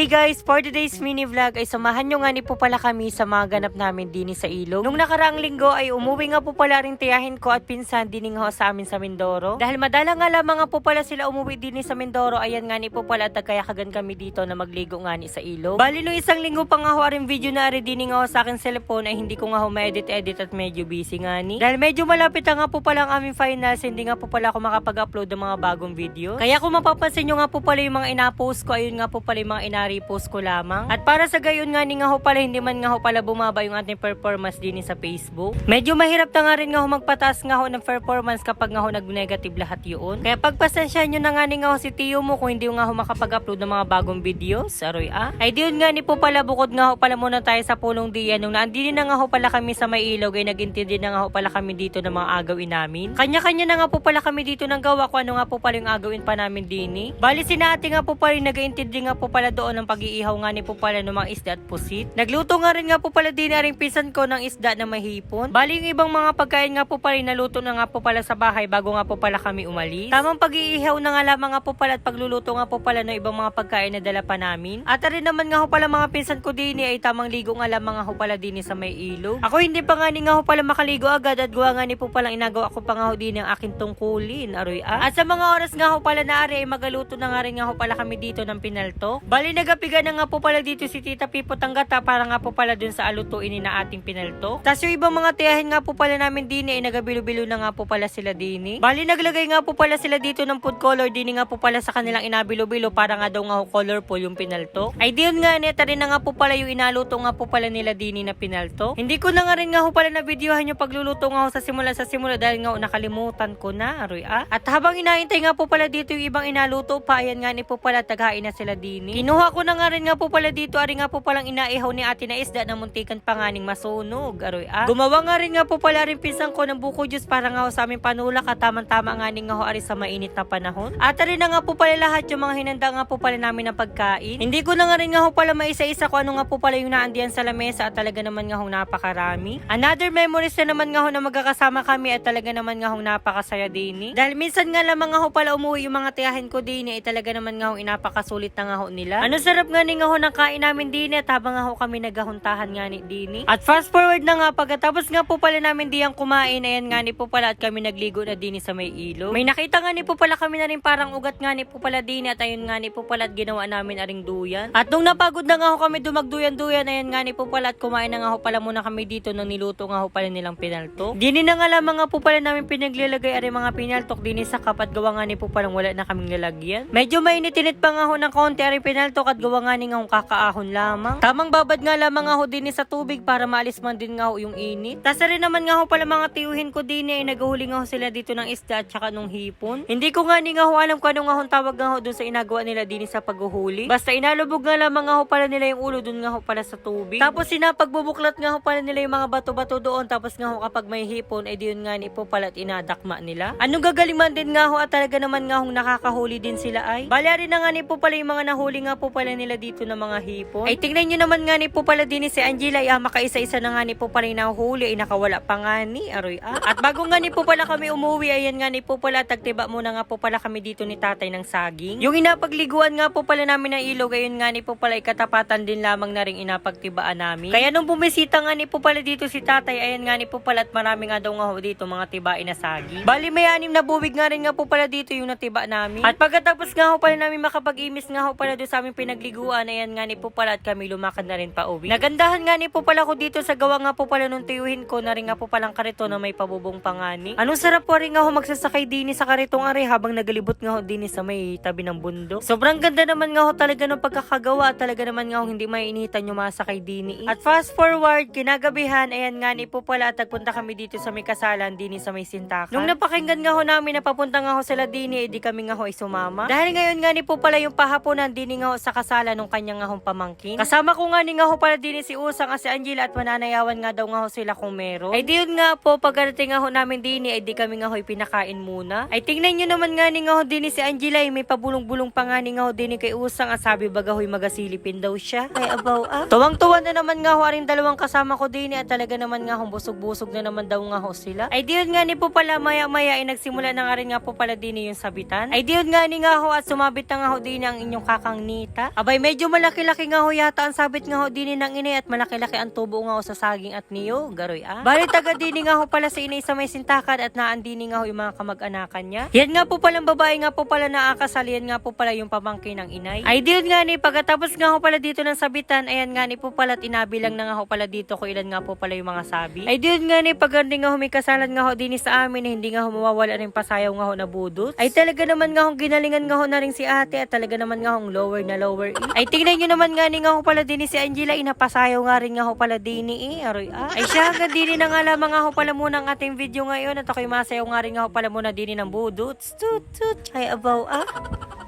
Hey guys, for today's mini vlog ay samahan nyo nga ni po pala kami sa mga ganap namin din sa ilog. Nung nakaraang linggo ay umuwi nga po pala rin tiyahin ko at pinsan din nga sa amin sa Mindoro. Dahil madala nga lamang nga po pala sila umuwi din sa Mindoro, ayan nga ni po pala at nagkayakagan kami dito na magligo nga ni sa ilog. Bali nung isang linggo pa nga ho aring video na ari din nga ho sa akin cellphone ay hindi ko nga ho ma-edit-edit at medyo busy nga ni. Dahil medyo malapit nga po pala ang aming finals, hindi nga po pala ako makapag-upload ng mga bagong video. Kaya kung mapapansin nyo nga po pala yung mga ina-post ko, ayun nga po pala yung mga ina-repost ko lamang. At para sa gayon nga ni nga ho pala, hindi man nga ho pala bumaba yung ating performance din sa Facebook. Medyo mahirap na nga rin nga ho magpataas nga ho ng performance kapag nga ho nag-negative lahat yun. Kaya pagpasensya nyo na nga ni nga ho si Tio mo kung hindi nga ho makapag-upload ng mga bagong videos. Aroy ah. Ay di yun nga ni po pala bukod nga ho pala muna tayo sa pulong diyan. Nung naandini na nga ho pala kami sa may ilog ay nag-intindi na nga ho pala kami dito ng mga agawin namin. Kanya-kanya na nga po pala kami dito ng gawa kung ano nga po pala yung agawin pa namin dini. Bali si nga po pala nag-intindi nga po pala doon ng pag-iihaw nga ni po pala ng mga isda at pusit. Nagluto nga rin nga po pala din na rin pisan ko ng isda na mahipon. Bali yung ibang mga pagkain nga po pala naluto na nga po pala sa bahay bago nga po pala kami umalis. Tamang pag-iihaw na nga lamang nga po pala at pagluluto nga po pala ng ibang mga pagkain na dala pa namin. At rin naman nga ho pala mga pinsan ko din ay tamang ligo nga lamang nga ho pala din sa may ilog. Ako hindi pa nga ni nga ho pala makaligo agad at gawa nga ni po palang inagawa ko pa nga ho din ang aking tungkulin. Aroy ah. At sa mga oras nga ho pala na ari ay magaluto na nga rin nga ho pala kami dito ng pinalto. Bali nagapiga na nga po pala dito si Tita Pipo Tanggata para nga po pala dun sa alutuin ni na ating pinalto. Tapos yung ibang mga tiyahin nga po pala namin din ay nagabilo-bilo na nga po pala sila din. Bali naglagay nga po pala sila dito ng food color din nga po pala sa kanilang inabilo-bilo para nga daw nga colorful yung pinalto. Ay di yun nga neta rin na nga po pala yung inaluto nga po pala nila din na pinalto. Hindi ko na nga rin nga ho pala na videohan yung pagluluto nga sa simula sa simula dahil nga nakalimutan ko na, aroy ah. At habang inaantay nga po pala dito yung ibang inaluto pa, ayan nga ni po pala taghain na sila din. Kinuha ko na nga rin nga po pala dito, ari nga po palang inaihaw ni ate na isda na muntikan pa nga ning masunog, aroy ah. Gumawa nga rin nga po pala rin pinsan ko ng buko juice para nga ho sa aming panulak at tamang-tama nga nga ho ari sa mainit na panahon. At rin na nga po pala lahat yung mga hinanda nga po pala namin ng pagkain. Hindi ko na nga rin nga ho pala maisa-isa kung ano nga po pala yung naandiyan sa lamesa at talaga naman nga hong napakarami. Another memories na naman nga ho na magkakasama kami at talaga naman nga hong napakasaya din Dahil minsan nga lamang nga ho pala umuwi yung mga tiyahin ko din ay talaga naman nga hong inapakasulit na nga ho nila. Ano sarap nga ni nga ho ng kain namin din at habang nga ho kami naghahuntahan nga ni din At fast forward na nga pagkatapos nga po pala namin diyang kumain ayan nga ni po pala at kami nagligo na din sa may ilog. May nakita nga ni po pala kami na rin parang ugat nga ni po pala din at ayun nga ni po pala at ginawa namin aring duyan. At nung napagod na nga ho kami dumagduyan-duyan ayan nga ni po pala at kumain na nga ho pala muna kami dito nung niluto nga ho pala nilang pinalto. Dini na nga lamang nga po pala namin pinaglalagay ari mga pinaltok dini sa kapat gawa nga ni po palang wala na kaming lalagyan. Medyo mainit-init pa nga ho ng konti ari pinaltok at gawa nga ni nga kakaahon lamang. Tamang babad nga lamang nga ho dini sa tubig para maalis man din nga ho yung init. Tas rin naman nga ho pala mga tiyuhin ko dini ay naghuli nga ho sila dito ng isda at saka nung hipon. Hindi ko nga ni nga ho alam kung ano nga hong tawag nga ho dun sa inagawa nila dini sa paghuhuli. Basta inalubog nga lamang nga ho pala nila yung ulo dun nga ho pala sa tubig. Tapos sinapagbubuklat nga ho pala nila yung mga bato-bato doon. Tapos nga ho kapag may hipon ay diyon nga ni po pala at inadakma nila. Anong gagaling man din nga ho at talaga naman nga hong nakakahuli din sila ay. Balyari na nga ni po pala yung mga nahuli nga po pala nila dito ng mga hipon. Ay tingnan nyo naman nga ni po pala din si Angela ay ah, makaisa-isa na nga ni po pala nahuli ay nakawala pa nga ni Aroy ah. At bago nga ni po pala kami umuwi ayan nga ni po pala tagtiba muna nga po pala kami dito ni tatay ng saging. Yung inapagliguan nga po pala namin ng ilog ayun nga ni po pala ay katapatan din lamang na rin inapagtibaan namin. Kaya nung bumisita nga ni po pala dito si tatay ayan nga ni po pala at marami nga daw nga ho dito mga tibain na saging. Bali may anim na buwig nga rin nga po pala dito yung natiba namin. At pagkatapos nga ho pala namin makapag-imis nga ho pala doon sa aming pinagliguan ayan nga ni po pala at kami lumakad na rin pa uwi. Nagandahan nga ni po pala ko dito sa gawa nga po pala nung tiyuhin ko na rin nga po palang karito na may pabubong pangani. Anong sarap po rin nga ho magsasakay dini sa karitong ari habang nagalibot nga ho dini sa may tabi ng bundok. Sobrang ganda naman nga ho talaga ng pagkakagawa at talaga naman nga ho hindi mainitan yung masakay dini. At fast forward, kinagabihan, ayan nga ni po pala at nagpunta kami dito sa may kasalan dini sa may sintakan. Nung napakinggan nga ho namin na papunta nga ho sila dini, edi kami nga ho ay sumama. Dahil ngayon nga ni po pala yung pahaponan dini nga ho sa kasalan nung kanyang nga pamangkin. Kasama ko nga ni nga ho pala dini si Usang si Angela at mananayawan nga daw nga ho sila kung meron. Ay di yun nga po, pagkarating nga ho namin dini, ay di kami nga ho pinakain muna. Ay tingnan nyo naman nga ni nga ho dini si Angela, ay may pabulong-bulong pa nga ni nga ho dini kay Usang at sabi baga ho'y magasilipin daw siya. Ay abaw ah. Tuwang-tuwa na naman nga ho aring dalawang kasama ko dini at talaga naman nga ho busog-busog na naman daw nga ho sila. Ay di yun nga ni po pala maya-maya ay nagsimula na nga rin nga po pala dini yung sabitan. Ay di yun nga ni nga ho at sumabit na nga ho dini ang inyong kakang Nita. Ah. Abay, medyo malaki-laki nga ho yata ang sabit nga ho dini ng inay at malaki-laki ang tubo nga ho sa saging at niyo, garoy ah. Bali taga dini nga ho pala si inay sa may sintakan at naan dini nga ho yung mga kamag-anakan niya. Yan nga po palang babae nga po pala naakasal, yan nga po pala yung pamangkin ng inay. Ay yun nga ni, pagkatapos nga ho pala dito ng sabitan, ayan nga ni po pala tinabilang na nga ho pala dito kung ilan nga po pala yung mga sabi. Ay yun nga ni, pag nga ho may kasalan nga ho dini sa amin, hindi nga ho mawawala rin pasayaw nga ho na budot. Ay talaga naman nga ho ginalingan nga ho na rin si ate at talaga naman nga ho lower na lower eh. Ay tingnan nyo naman nga ni nga ho pala dini si Angela, inapasayaw nga rin nga ho pala dini eh. Aroy ah. Ay siya hanggang dini na nga lamang nga ho pala muna ang ating video ngayon at ako'y masayaw nga rin nga ho pala muna dini ng budot. Tut tut. Ay abaw ah.